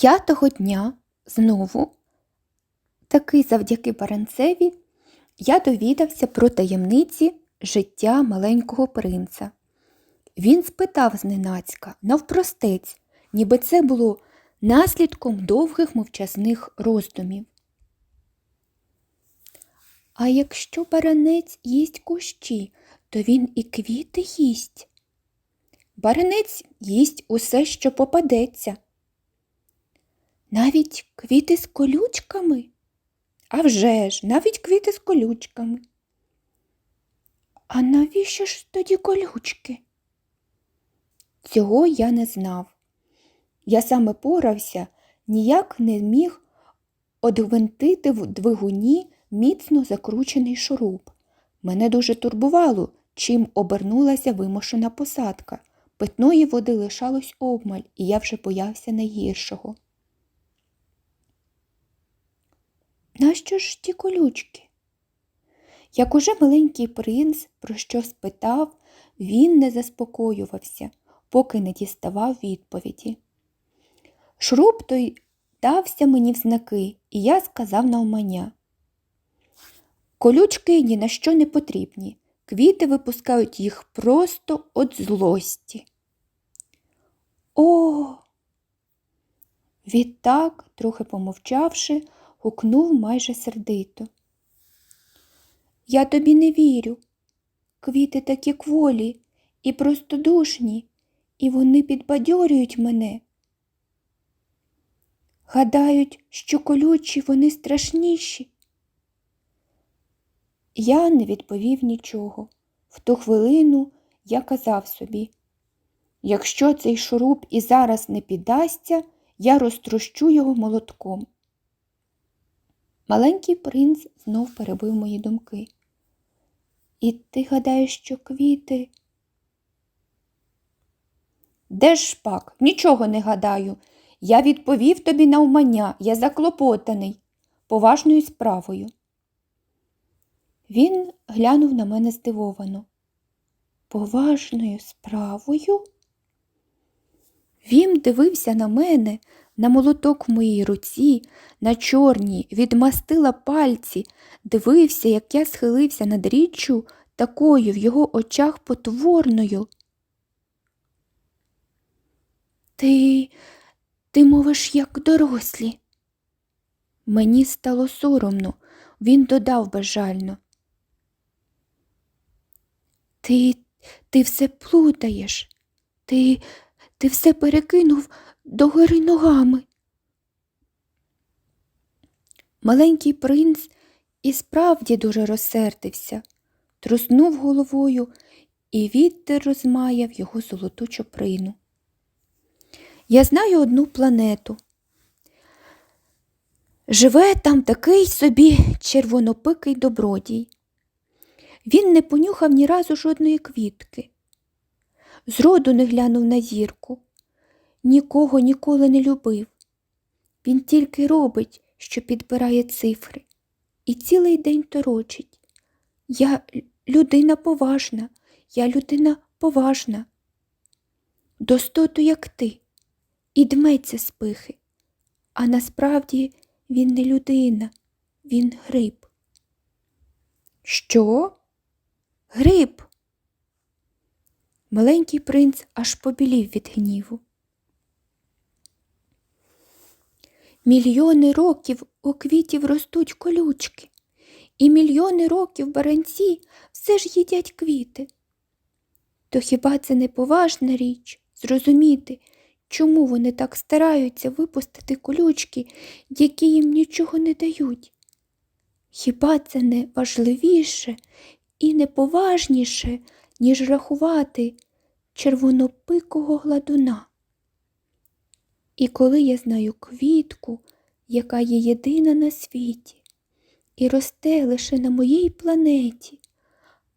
П'ятого дня знову, таки завдяки Баранцеві, я довідався про таємниці життя маленького принца. Він спитав зненацька, навпростець, ніби це було наслідком довгих мовчазних роздумів. А якщо баранець їсть кущі, то він і квіти їсть. Баранець їсть усе, що попадеться. Навіть квіти з колючками? А вже ж, навіть квіти з колючками. А навіщо ж тоді колючки? Цього я не знав. Я саме порався, ніяк не міг одгвинтити в двигуні міцно закручений шуруп. Мене дуже турбувало, чим обернулася вимушена посадка. Питної води лишалось обмаль, і я вже боявся найгіршого. Нащо ж ті колючки? Як уже маленький принц про що спитав, він не заспокоювався, поки не діставав відповіді. Шруб той дався мені в знаки, і я сказав навмання. Колючки ні на що не потрібні, квіти випускають їх просто від злості. О! Відтак, трохи помовчавши, гукнув майже сердито. Я тобі не вірю. Квіти такі кволі і простодушні, і вони підбадьорюють мене. Гадають, що колючі вони страшніші. Я не відповів нічого. В ту хвилину я казав собі, якщо цей шуруп і зараз не піддасться, я розтрощу його молотком. Маленький принц знов перебив мої думки. І ти гадаєш, що квіти? Де ж пак? Нічого не гадаю. Я відповів тобі навмання, я заклопотаний, поважною справою. Він глянув на мене здивовано. Поважною справою? Він дивився на мене, на молоток в моїй руці, на чорні, відмастила пальці, дивився, як я схилився над річчю, такою в його очах потворною. Ти, ти мовиш, як дорослі. Мені стало соромно, він додав безжально. Ти, ти все плутаєш, ти, ти все перекинув догори ногами. Маленький принц і справді дуже розсердився, труснув головою, і вітер розмаяв його золоту чоприну. Я знаю одну планету. Живе там такий собі червонопикий добродій. Він не понюхав ні разу жодної квітки. Зроду не глянув на зірку, нікого ніколи не любив. Він тільки робить, що підбирає цифри, і цілий день торочить. Я людина поважна, я людина поважна. Достоту, як ти, і дметься з пихи. А насправді він не людина, він гриб. Що? Гриб. Маленький принц аж побілів від гніву. Мільйони років у квітів ростуть колючки, і мільйони років баранці все ж їдять квіти. То хіба це не поважна річ зрозуміти, чому вони так стараються випустити колючки, які їм нічого не дають? Хіба це не важливіше і не поважніше, ніж рахувати червонопикого гладуна? І коли я знаю квітку, яка є єдина на світі, і росте лише на моїй планеті,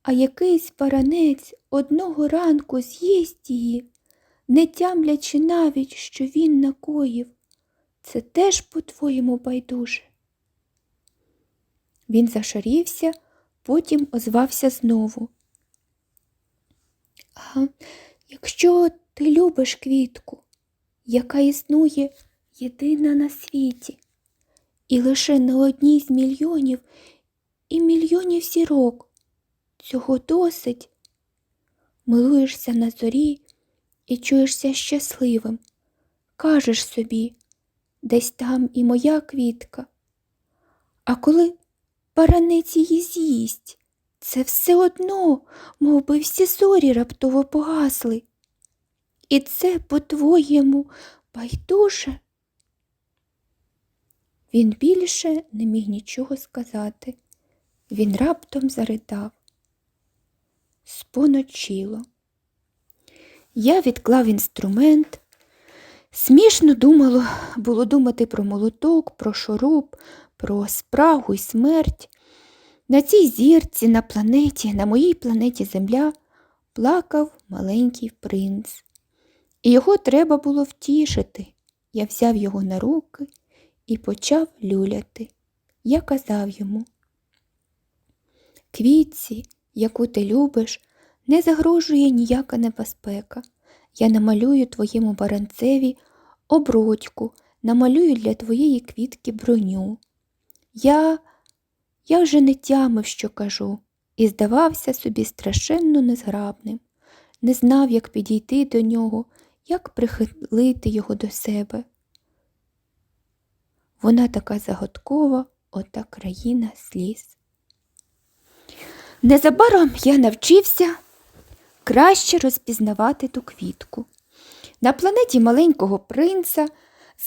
а якийсь баранець одного ранку з'їсть її, не тямлячи навіть, що він накоїв, це теж по-твоєму байдуже. Він зашарівся, потім озвався знову. А якщо ти любиш квітку, яка існує єдина на світі, і лише на одній з мільйонів і мільйонів зірок. Цього досить. Милуєшся на зорі і чуєшся щасливим. Кажеш собі, десь там і моя квітка. А коли баранець її з'їсть, це все одно, мов би всі зорі раптово погасли. І це, по-твоєму, байдуже. Він більше не міг нічого сказати. Він раптом заридав. Споночило. Я відклав інструмент. Смішно думало, було думати про молоток, про шуруп, про спрагу й смерть. На цій зірці, на планеті, на моїй планеті Земля плакав маленький принц. І його треба було втішити. Я взяв його на руки і почав люляти. Я казав йому, квітці, яку ти любиш, не загрожує ніяка небезпека. Я намалюю твоєму баранцеві обродьку, намалюю для твоєї квітки броню. Я я вже не тямив, що кажу, і здавався собі страшенно незграбним, не знав, як підійти до нього, як прихилити його до себе. Вона така загадкова, ота країна сліз. Незабаром я навчився краще розпізнавати ту квітку. На планеті маленького принца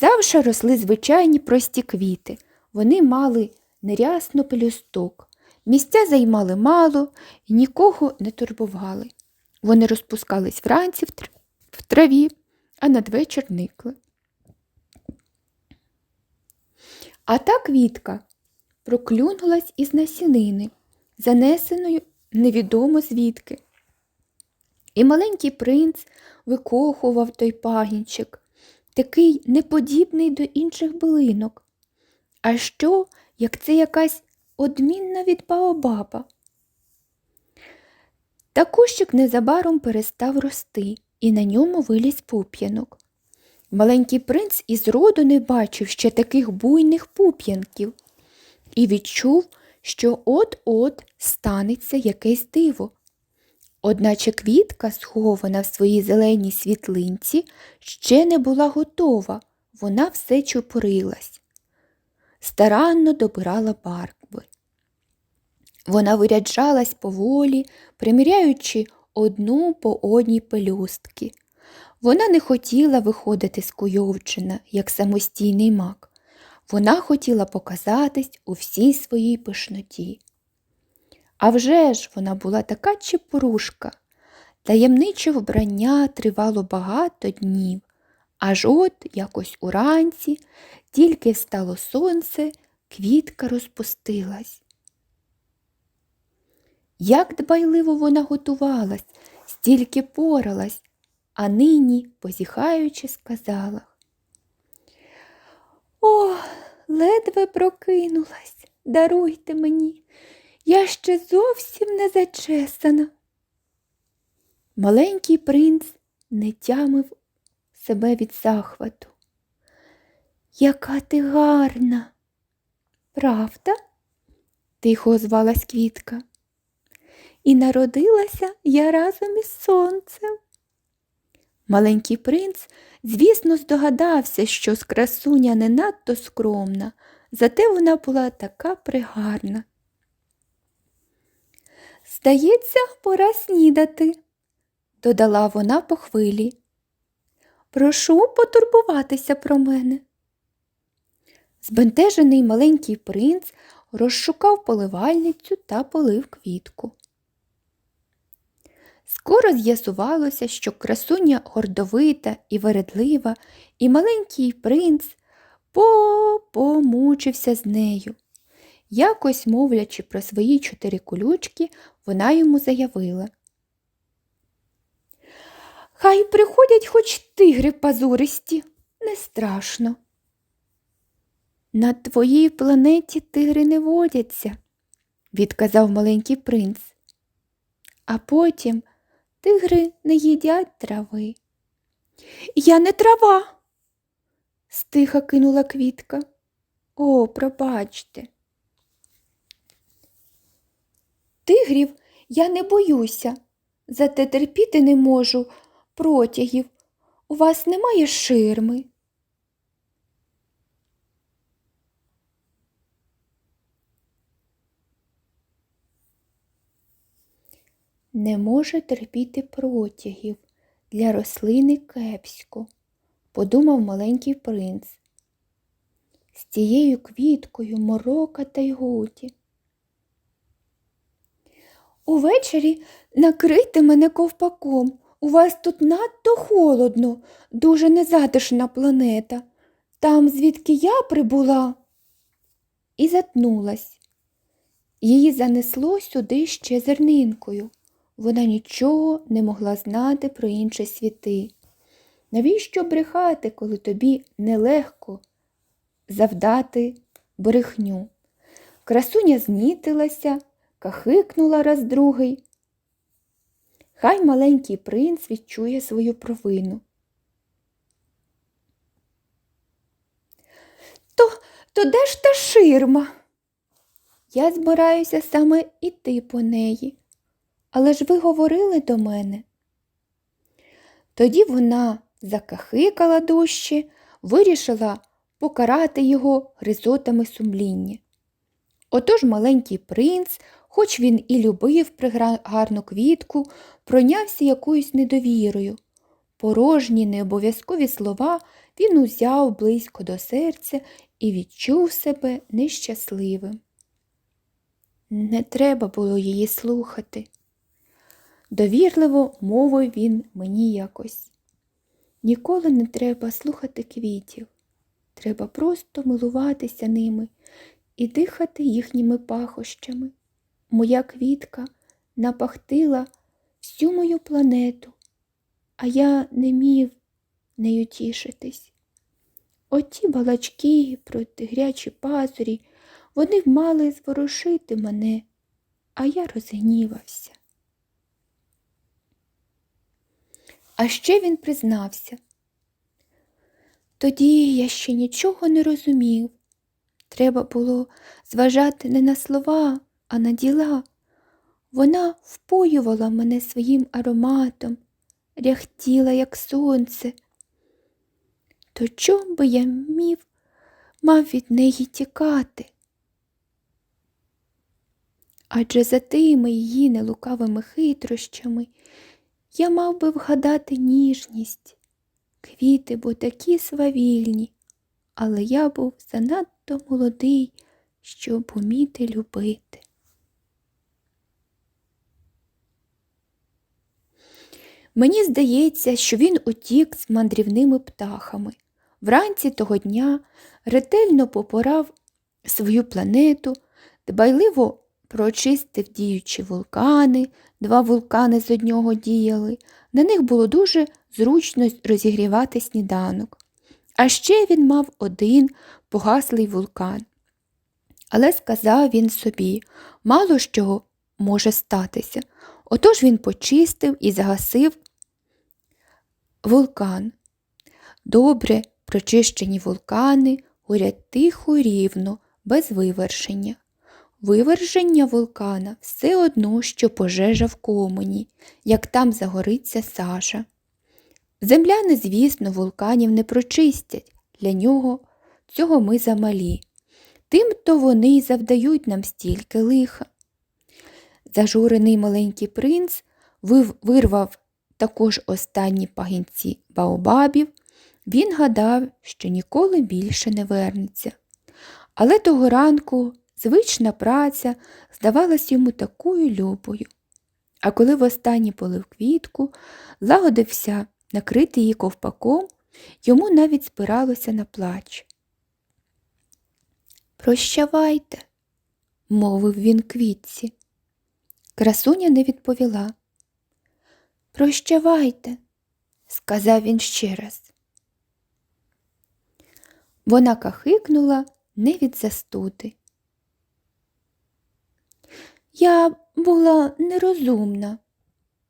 завжди росли звичайні прості квіти. Вони мали нерясно пелюсток, місця займали мало і нікого не турбували. Вони розпускались вранці в, траві, а надвечір никли. А та квітка проклюнулась із насінини, занесеною невідомо звідки. І маленький принц викохував той пагінчик, такий неподібний до інших билинок. А що, як це якась одмінна від Баобаба? Та кущик незабаром перестав рости, і на ньому виліз пуп'янок. Маленький принц із роду не бачив ще таких буйних пуп'янків і відчув, що от-от станеться якесь диво. Одначе квітка, схована в своїй зеленій світлинці, ще не була готова, вона все чупорилась. Старанно добирала барви. Вона виряджалась поволі, приміряючи одну по одній пелюстки. Вона не хотіла виходити з куйовчина, як самостійний мак. Вона хотіла показатись у всій своїй пишноті. А вже ж вона була така чепурушка. Таємниче вбрання тривало багато днів, аж от якось уранці, тільки встало сонце, квітка розпустилась. Як дбайливо вона готувалась, стільки поралась, а нині, позіхаючи, сказала. О, ледве прокинулась, даруйте мені, я ще зовсім не зачесана. Маленький принц не тямив себе від захвату. Яка ти гарна, правда? тихо озвалась квітка. І народилася я разом із сонцем. Маленький принц, звісно, здогадався, що з красуня не надто скромна, зате вона була така пригарна. Здається, пора снідати, додала вона по хвилі. Прошу потурбуватися про мене. Збентежений маленький принц розшукав поливальницю та полив квітку. Скоро з'ясувалося, що красуня гордовита і вередлива, і маленький принц по-помучився з нею. Якось, мовлячи про свої чотири колючки, вона йому заявила. Хай приходять хоч тигри пазуристі, не страшно. На твоїй планеті тигри не водяться, відказав маленький принц. А потім тигри не їдять трави. Я не трава, стиха кинула квітка. О, пробачте. Тигрів я не боюся, зате терпіти не можу протягів. У вас немає ширми. Не може терпіти протягів для рослини кепсько, подумав маленький принц. З цією квіткою морока та й годі. Увечері накрийте мене ковпаком. У вас тут надто холодно, дуже незатишна планета. Там, звідки я прибула. І затнулась. Її занесло сюди ще зернинкою. Вона нічого не могла знати про інші світи. Навіщо брехати, коли тобі нелегко завдати брехню? Красуня знітилася, кахикнула раз другий. Хай маленький принц відчує свою провину. То, то де ж та ширма? Я збираюся саме іти по неї. Але ж ви говорили до мене. Тоді вона закахикала дужче, вирішила покарати його гризотами сумління. Отож маленький принц, хоч він і любив пригарну квітку, пройнявся якоюсь недовірою. Порожні необов'язкові слова він узяв близько до серця і відчув себе нещасливим. Не треба було її слухати. Довірливо мовив він мені якось. Ніколи не треба слухати квітів. Треба просто милуватися ними і дихати їхніми пахощами. Моя квітка напахтила всю мою планету, а я не міг нею тішитись. Оті балачки про тигрячі пазурі, вони мали зворушити мене, а я розгнівався. А ще він признався. Тоді я ще нічого не розумів. Треба було зважати не на слова, а на діла. Вона впоювала мене своїм ароматом, ряхтіла, як сонце. То чом би я мів, мав від неї тікати? Адже за тими її нелукавими хитрощами я мав би вгадати ніжність. Квіти бо такі свавільні, але я був занадто молодий, щоб уміти любити. Мені здається, що він утік з мандрівними птахами. Вранці того дня ретельно попорав свою планету, дбайливо прочистив діючі вулкани, два вулкани з одного діяли. На них було дуже зручно розігрівати сніданок. А ще він мав один погаслий вулкан. Але сказав він собі, мало що може статися. Отож він почистив і загасив вулкан. Добре прочищені вулкани горять тихо рівно, без вивершення. Виверження вулкана все одно, що пожежа в комені, як там загориться сажа. Земляни, звісно, вулканів не прочистять, для нього цього ми замалі. Тим то вони й завдають нам стільки лиха. Зажурений маленький принц вирвав також останні пагінці баобабів, він гадав, що ніколи більше не вернеться. Але того ранку звична праця здавалась йому такою любою. А коли востаннє полив квітку, лагодився накрити її ковпаком, йому навіть спиралося на плач. Прощавайте, мовив він квітці. Красуня не відповіла. Прощавайте, сказав він ще раз. Вона кахикнула не від застуди. Я була нерозумна,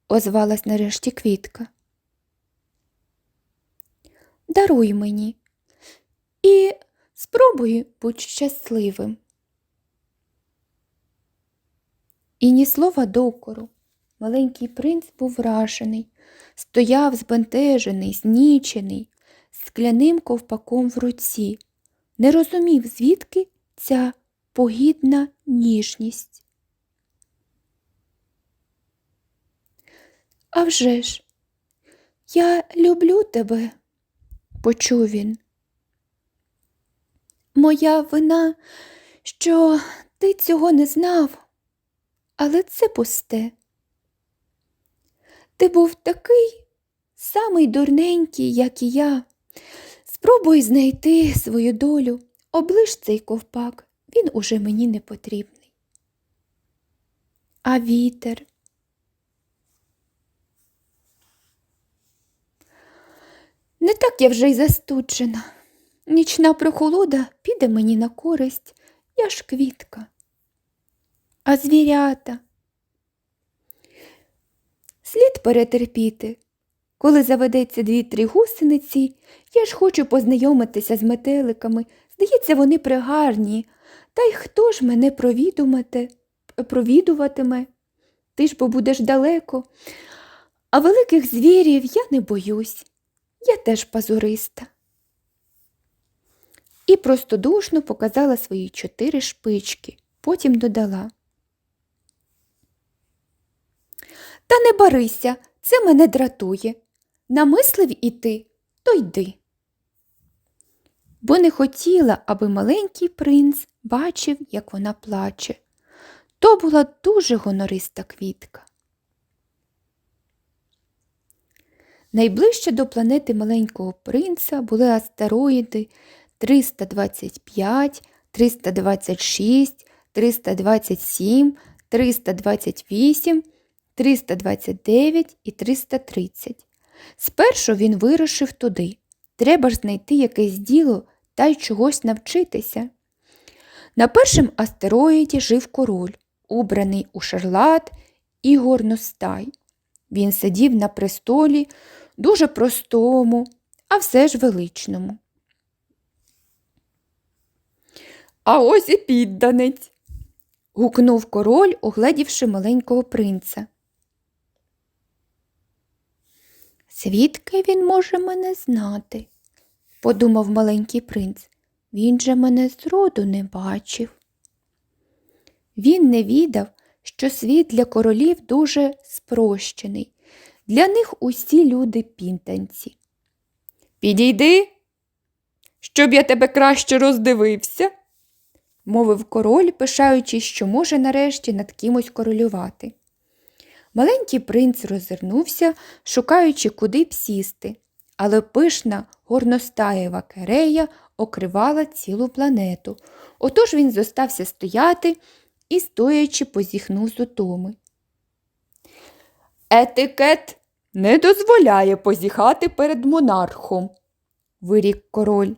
озвалась нарешті квітка. Даруй мені, і спробуй будь щасливим. І ні слова докору. Маленький принц був вражений, стояв збентежений, знічений, з скляним ковпаком в руці, не розумів, звідки ця погідна ніжність. «А вже ж, я люблю тебе, почув він. Моя вина, що ти цього не знав, але це пусте. Ти був такий самий дурненький, як і я. Спробуй знайти свою долю, облиш цей ковпак, він уже мені не потрібний. А вітер. Не так я вже й застуджена. Нічна прохолода піде мені на користь, я ж квітка. А звірята. Слід перетерпіти. Коли заведеться дві-три гусениці, я ж хочу познайомитися з метеликами. Здається, вони пригарні. Та й хто ж мене провідуватиме? Ти ж бо будеш далеко. А великих звірів я не боюсь. Я теж пазуриста. І простодушно показала свої чотири шпички, потім додала. Та не барися, це мене дратує. Намислив іти, то йди. Бо не хотіла, аби маленький принц бачив, як вона плаче. То була дуже гонориста квітка. Найближче до планети маленького принца були астероїди 325, 326, 327, 328, 329 і 330. Спершу він вирушив туди. Треба ж знайти якесь діло та й чогось навчитися. На першому астероїді жив король, убраний у шарлат і горностай. Він сидів на престолі, дуже простому, а все ж величному. А ось і підданець. гукнув король, огледівши маленького принца. Звідки він може мене знати? подумав маленький принц. Він же мене зроду не бачив. Він не відав, що світ для королів дуже спрощений. Для них усі люди пінтанці. Підійди, щоб я тебе краще роздивився, мовив король, пишаючись, що може нарешті над кимось королювати. Маленький принц роззирнувся, шукаючи, куди б сісти, але пишна горностаєва керея окривала цілу планету. Отож він зостався стояти і, стоячи, позіхнув з утоми. Етикет не дозволяє позіхати перед монархом, вирік король.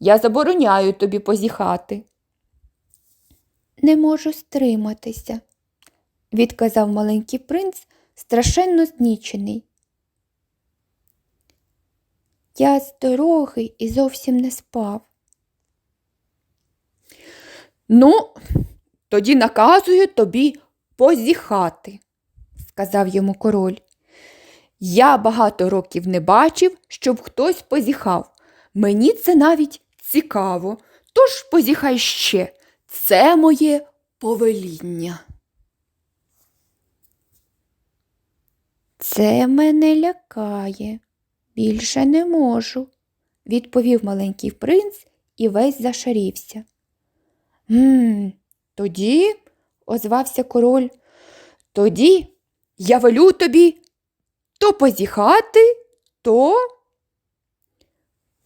Я забороняю тобі позіхати. Не можу стриматися, відказав маленький принц, страшенно знічений. Я з дороги і зовсім не спав. Ну, тоді наказую тобі позіхати, сказав йому король. Я багато років не бачив, щоб хтось позіхав. Мені це навіть цікаво, тож позіхай ще. Це моє повеління. Це мене лякає. Більше не можу, відповів маленький принц і весь зашарівся. «Гм, тоді, озвався король, тоді я велю тобі то позіхати, то.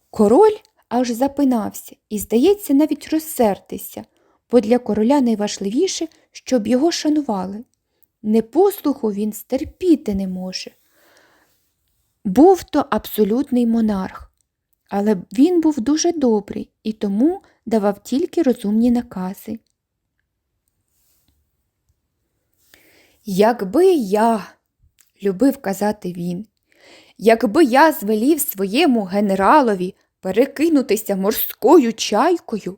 Король аж запинався і, здається, навіть розсердився, бо для короля найважливіше, щоб його шанували. Непослуху він стерпіти не може. Був то абсолютний монарх, але він був дуже добрий і тому давав тільки розумні накази. Якби я, любив казати він, якби я звелів своєму генералові перекинутися морською чайкою,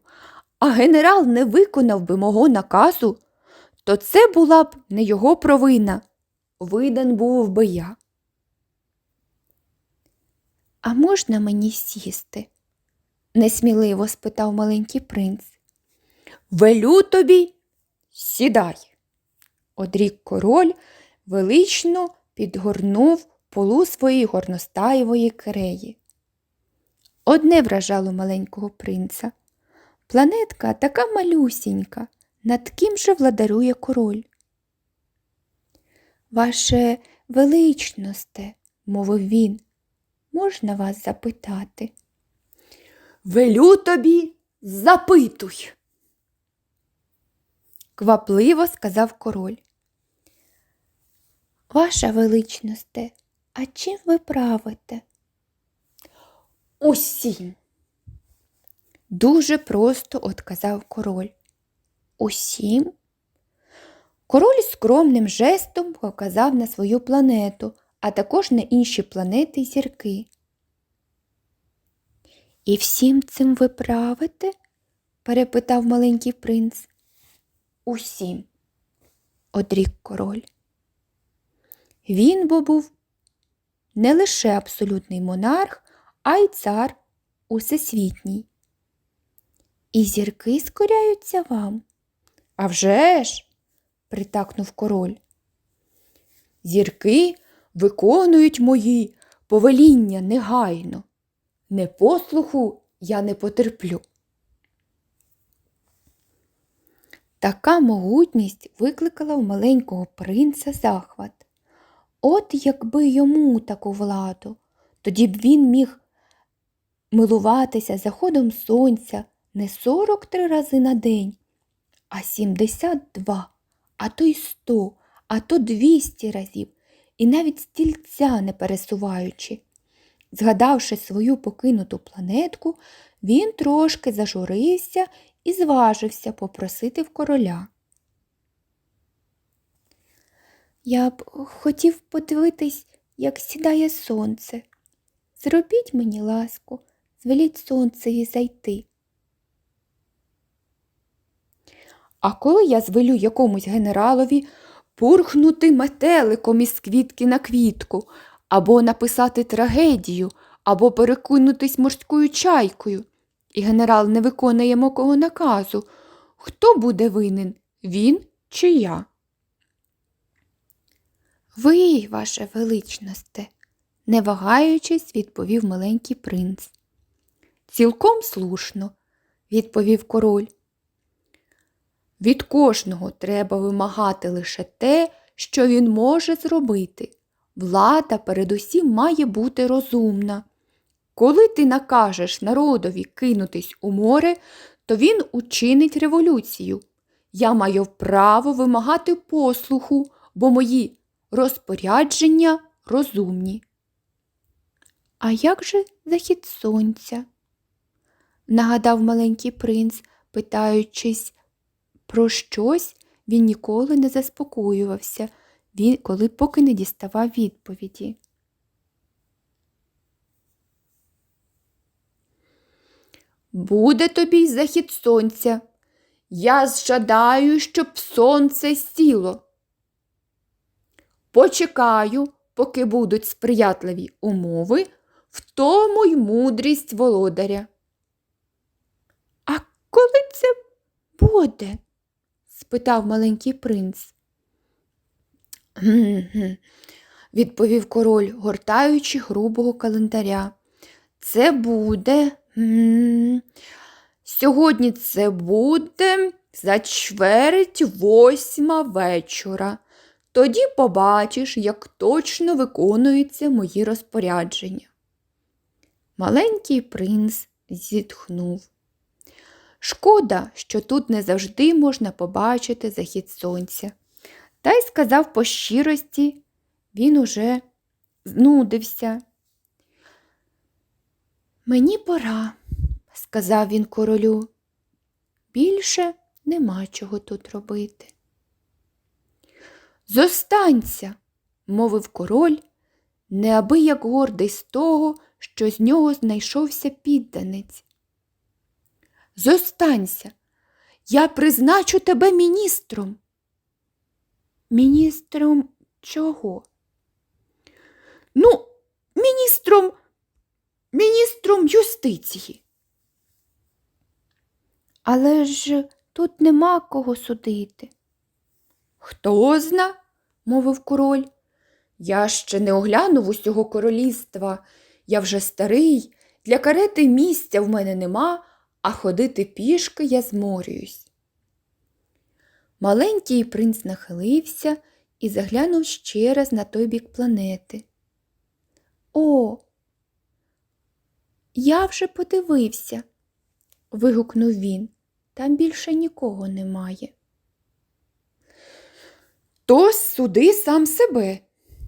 а генерал не виконав би мого наказу, то це була б не його провина. Видан був би я. А можна мені сісти? несміливо спитав маленький принц. Велю тобі, сідай. Одрік король велично підгорнув полу своєї горностаєвої киреї. Одне вражало маленького принца. Планетка така малюсінька, над ким же владарює король. Ваше величносте, мовив він, можна вас запитати? Велю тобі, запитуй. Квапливо сказав король. Ваша величносте, а чим ви правите? Усім. Дуже просто отказав король. Усім? Король скромним жестом показав на свою планету, а також на інші планети й зірки. І всім цим ви правите? перепитав маленький принц. Усім, одрік король. Він бо був не лише абсолютний монарх, а й цар усесвітній. І зірки скоряються вам. «А вже ж!» – притакнув король. Зірки виконують мої повеління негайно. Непослуху я не потерплю. Така могутність викликала у маленького принца захват. От якби йому таку владу, тоді б він міг милуватися заходом сонця не 43 рази на день, а 72, а то й 100, а то 200 разів, і навіть стільця не пересуваючи. Згадавши свою покинуту планетку, він трошки зажурився і зважився попросити в короля. Я б хотів подивитись, як сідає сонце. Зробіть мені ласку, звеліть сонцеві зайти. А коли я звелю якомусь генералові пурхнути метеликом із квітки на квітку, або написати трагедію, або перекинутись морською чайкою, і генерал не виконує мого наказу, хто буде винен, він чи я? Ви, ваше величносте, не вагаючись, відповів маленький принц. Цілком слушно, відповів король. Від кожного треба вимагати лише те, що він може зробити. Влада передусім має бути розумна. Коли ти накажеш народові кинутись у море, то він учинить революцію. Я маю право вимагати послуху, бо мої розпорядження розумні. А як же захід сонця? нагадав маленький принц, питаючись про щось, він ніколи не заспокоювався, він, коли поки не діставав відповіді. Буде тобі й захід сонця. Я жадаю, щоб сонце сіло. Почекаю, поки будуть сприятливі умови, в тому й мудрість володаря. А коли це буде? спитав маленький принц. «Гм-гм», – відповів король, гортаючи грубого календаря. Це буде. Сьогодні це буде за чверть восьма вечора. Тоді побачиш, як точно виконуються мої розпорядження. Маленький принц зітхнув. Шкода, що тут не завжди можна побачити захід сонця. Та й сказав по щирості, він уже знудився. Мені пора, сказав він королю. Більше нема чого тут робити. Зостанься, мовив король, неабияк гордий з того, що з нього знайшовся підданець. Зостанься, я призначу тебе міністром. Міністром чого? Ну, міністром, міністром юстиції. Але ж тут нема кого судити. Хто зна, мовив король. Я ще не оглянув усього королівства. Я вже старий, для карети місця в мене нема, а ходити пішки я зморююсь. Маленький принц нахилився і заглянув ще раз на той бік планети. О, я вже подивився, вигукнув він. Там більше нікого немає. То суди сам себе,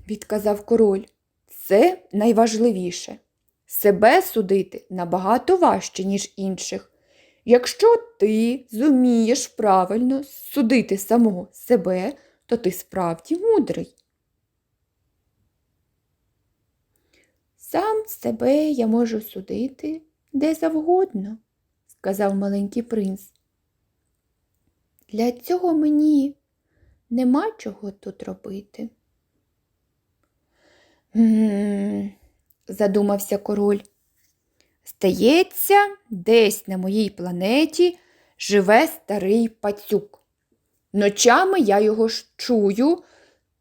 відказав король. Це найважливіше. Себе судити набагато важче, ніж інших. Якщо ти зумієш правильно судити самого себе, то ти справді мудрий. Сам себе я можу судити де завгодно, сказав маленький принц. Для цього мені нема чого тут робити. М, задумався король. Здається, десь на моїй планеті живе старий пацюк. Ночами я його чую,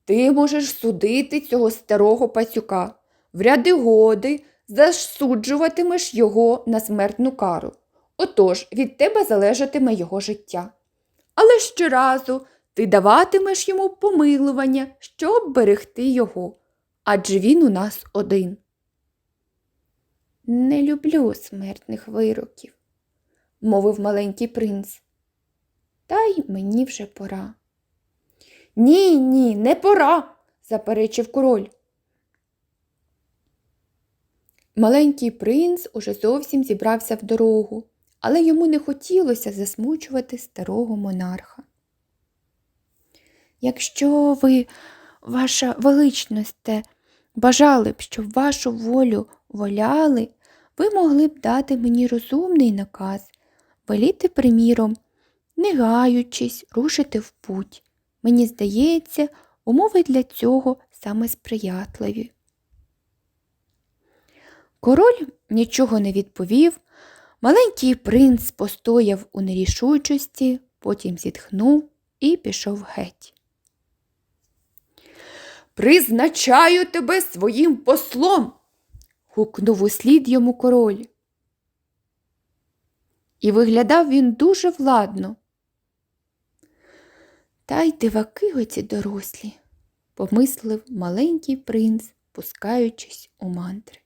ти можеш судити цього старого пацюка. В ряди годи засуджуватимеш його на смертну кару. Отож від тебе залежатиме його життя. Але щоразу ти даватимеш йому помилування, щоб берегти його, адже він у нас один. Не люблю смертних вироків, мовив маленький принц. Та й мені вже пора. Ні, ні, не пора, заперечив король. Маленький принц уже зовсім зібрався в дорогу, але йому не хотілося засмучувати старого монарха. Якщо ви, ваша величносте, бажали б, щоб вашу волю воляли, ви могли б дати мені розумний наказ, веліти, приміром, не гаючись, рушити в путь. Мені здається, умови для цього саме сприятливі. Король нічого не відповів. Маленький принц постояв у нерішучості, потім зітхнув і пішов геть. Призначаю тебе своїм послом. гукнув услід йому король. І виглядав він дуже владно. Та й диваки оці дорослі, помислив маленький принц, пускаючись у мантри.